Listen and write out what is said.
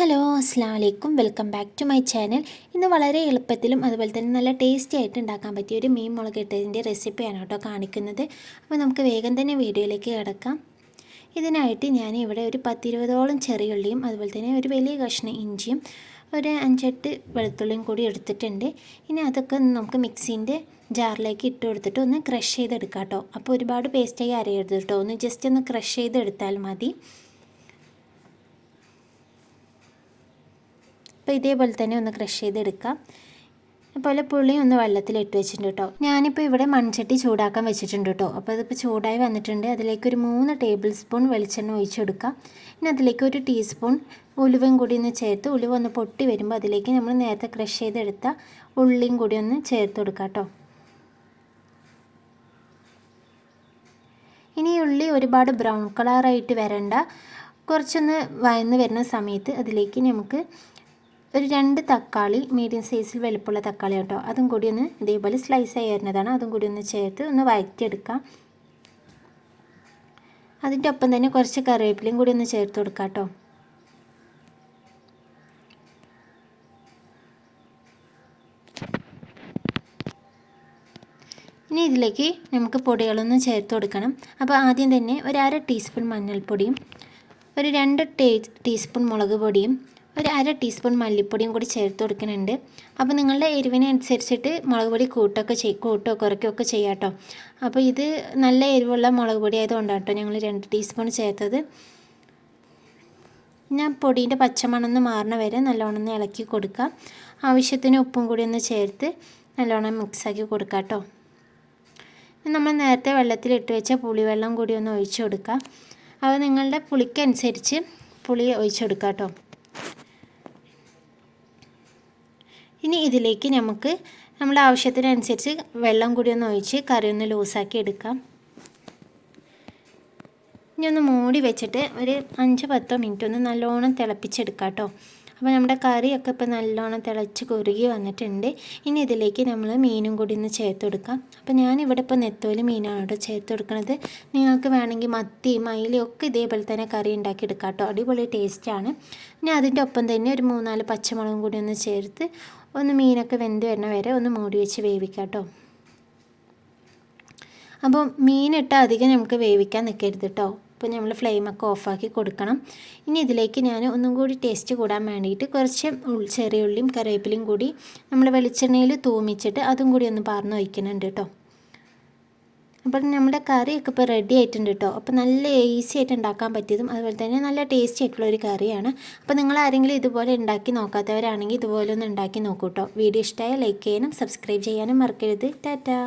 Hello അസ്സാം വലൈക്കും welcome back to my channel. ഇന്ന് വളരെ എളുപ്പത്തിലും അതുപോലെ തന്നെ നല്ല ടേസ്റ്റി ആയിട്ട് ഉണ്ടാക്കാൻ പറ്റിയ ഒരു മീൻ മുളക് ഇട്ടതിന്റെ റെസിപ്പിയാണ് കേട്ടോ കാണിക്കുന്നത്. അപ്പോൾ നമുക്ക് വേഗം തന്നെ വീഡിയോയിലേക്ക് കിടക്കാം. ഇതിനായിട്ട് ഞാൻ ഇവിടെ ഒരു പത്തിരുപതോളം ചെറിയുള്ളിയും അതുപോലെ തന്നെ ഒരു വലിയ കഷ്ണം ഇഞ്ചിയും ഒരു അഞ്ചെട്ട് വെളുത്തുള്ളിയും കൂടി എടുത്തിട്ടുണ്ട്. ഇനി അതൊക്കെ നമുക്ക് മിക്സിന്റെ ജാറിലേക്ക് ഇട്ട് കൊടുത്തിട്ട് ഒന്ന് ക്രഷ് ചെയ്തെടുക്കാം കേട്ടോ. അപ്പോൾ ഒരുപാട് പേസ്റ്റായി അരയരുത് കേട്ടോ. ഒന്ന് ജസ്റ്റ് ഒന്ന് ക്രഷ് ചെയ്തെടുത്താൽ മതി. അപ്പോൾ ഇതേപോലെ തന്നെ ഒന്ന് ക്രഷ് ചെയ്തെടുക്കാം. അതുപോലെ പുളി ഒന്ന് വെള്ളത്തിലിട്ട് വെച്ചിട്ടുണ്ട് കേട്ടോ. ഞാനിപ്പോൾ ഇവിടെ മൺചട്ടി ചൂടാക്കാൻ വെച്ചിട്ടുണ്ട് കേട്ടോ. അപ്പോൾ അതിപ്പോൾ ചൂടായി വന്നിട്ടുണ്ട്. അതിലേക്ക് ഒരു മൂന്ന് ടേബിൾ സ്പൂൺ വെളിച്ചെണ്ണ ഒഴിച്ചെടുക്കാം. പിന്നെ അതിലേക്ക് ഒരു ടീസ്പൂൺ ഉലുവയും കൂടി ഒന്ന് ചേർത്ത് ഉലുവ ഒന്ന് പൊട്ടി വരുമ്പോൾ അതിലേക്ക് നമ്മൾ നേരത്തെ ക്രഷ് ചെയ്തെടുത്ത ഉള്ളിയും കൂടി ഒന്ന് ചേർത്ത് കൊടുക്കാം കേട്ടോ. ഇനി ഉള്ളി ഒരുപാട് ബ്രൗൺ കളറായിട്ട് വരണ്ട. കുറച്ചൊന്ന് വയന്ന് വരുന്ന സമയത്ത് അതിലേക്ക് നമുക്ക് ഒരു രണ്ട് തക്കാളി മീഡിയം സൈസിൽ വലുപ്പമുള്ള തക്കാളി കേട്ടോ അതും കൂടി ഒന്ന് ഇതേപോലെ സ്ലൈസ് ആയി വരുന്നതാണ്. അതും കൂടി ഒന്ന് ചേർത്ത് ഒന്ന് വഴറ്റിയെടുക്കാം. അതിന്റെ ഒപ്പം തന്നെ കുറച്ച് കറിവേപ്പിലയും കൂടി ഒന്ന് ചേർത്ത് കൊടുക്കാം കേട്ടോ. ഇനി ഇതിലേക്ക് നമുക്ക് പൊടികളൊന്നും ചേർത്ത് കൊടുക്കണം. അപ്പോൾ ആദ്യം തന്നെ ഒരു അര ടീസ്പൂൺ മഞ്ഞൾപ്പൊടിയും ഒരു രണ്ട് ടീസ്പൂൺ മുളക് പൊടിയും ഒരു അര ടീസ്പൂൺ മല്ലിപ്പൊടിയും കൂടി ചേർത്ത് കൊടുക്കുന്നുണ്ട്. അപ്പോൾ നിങ്ങളുടെ എരിവിനനുസരിച്ചിട്ട് മുളക് പൊടി കൂട്ടൊക്കെ ചെയ് കൂട്ടോ കുറയ്ക്കുകയൊക്കെ ചെയ്യാം കേട്ടോ. അപ്പോൾ ഇത് നല്ല എരിവുള്ള മുളക് പൊടി ആയതുകൊണ്ടാണ് കേട്ടോ ഞങ്ങൾ രണ്ട് ടീസ്പൂൺ ചേർത്തത്. ഞാൻ പൊടീന്റെ പച്ചമണമെന്ന് മാറണ വരെ നല്ലോണം ഇളക്കി കൊടുക്കാം. ആവശ്യത്തിന് ഉപ്പും കൂടി ഒന്ന് ചേർത്ത് നല്ലോണം മിക്സാക്കി കൊടുക്കുക കേട്ടോ. നമ്മൾ നേരത്തെ വെള്ളത്തിലിട്ട് വെച്ച പുളിവെള്ളം കൂടി ഒന്ന് ഒഴിച്ചു കൊടുക്കാം. അപ്പോൾ നിങ്ങളുടെ പുളിക്കനുസരിച്ച് പുളി ഒഴിച്ചു കൊടുക്കാം കേട്ടോ. ഇനി ഇതിലേക്ക് നമുക്ക് നമ്മുടെ ആവശ്യത്തിനനുസരിച്ച് വെള്ളം കൂടി ഒന്ന് ഒഴിച്ച് കറി ഒന്ന് ലൂസാക്കി എടുക്കാം. ഇനി ഒന്ന് മൂടി വെച്ചിട്ട് ഒരു അഞ്ച് പത്തോ മിനിറ്റ് ഒന്ന് നല്ലോണം തിളപ്പിച്ചെടുക്കാം കേട്ടോ. അപ്പോൾ നമ്മുടെ കറിയൊക്കെ ഇപ്പോൾ നല്ലോണം തിളച്ച് കുറുകി വന്നിട്ടുണ്ട്. ഇനി ഇതിലേക്ക് നമ്മൾ മീനും കൂടി ഒന്ന് ചേർത്ത് കൊടുക്കാം. അപ്പോൾ ഞാനിവിടെ ഇപ്പോൾ നെത്തോലി മീനാണ് കേട്ടോ ചേർത്ത് കൊടുക്കുന്നത്. നിങ്ങൾക്ക് വേണമെങ്കിൽ മത്തി മയിലും ഒക്കെ ഇതേപോലെ തന്നെ കറി ഉണ്ടാക്കി എടുക്കാം കേട്ടോ. അടിപൊളി ടേസ്റ്റാണ് ഇനി അതിന്റെ ഒപ്പം തന്നെ ഒരു മൂന്നാൽ പച്ചമുളകും കൂടി ഒന്ന് ചേർത്ത് ഒന്ന് മീനൊക്കെ വെന്ത് വരണ വരെ ഒന്ന് മൂടി വെച്ച് വേവിക്കാം കേട്ടോ. അപ്പോൾ മീനിട്ട് അധികം നമുക്ക് വേവിക്കാൻ നിൽക്കരുത് കേട്ടോ. അപ്പോൾ നമ്മൾ ഫ്ലെയിമൊക്കെ ഓഫാക്കി കൊടുക്കണം. ഇനി ഇതിലേക്ക് ഞാൻ ഒന്നും കൂടി ടേസ്റ്റ് കൂടാൻ വേണ്ടിയിട്ട് കുറച്ച് ചെറിയ ഉള്ളിയും കറിവേപ്പിലയും കൂടി നമ്മൾ വെളിച്ചെണ്ണയിൽ തൂമിച്ചിട്ട് അതും കൂടി ഒന്ന് പാർന്ന് വയ്ക്കുന്നുണ്ട് കേട്ടോ. അപ്പോൾ നമ്മുടെ കറിയൊക്കെ ഇപ്പോൾ റെഡി ആയിട്ടുണ്ട് കേട്ടോ. അപ്പോൾ നല്ല ഈസി ആയിട്ട് ഉണ്ടാക്കാൻ പറ്റിയതും അതുപോലെ തന്നെ നല്ല ടേസ്റ്റി ആയിട്ടുള്ള ഒരു കറിയാണ്. അപ്പോൾ നിങ്ങൾ ആരെങ്കിലും ഇതുപോലെ ഉണ്ടാക്കി നോക്കാത്തവരാണെങ്കിൽ ഇതുപോലെ ഒന്ന് ഉണ്ടാക്കി നോക്കൂ കേട്ടോ. വീഡിയോ ഇഷ്ടമായ ലൈക്ക് ചെയ്യാനും സബ്സ്ക്രൈബ് ചെയ്യാനും മറക്കരുത്. ടാറ്റാ.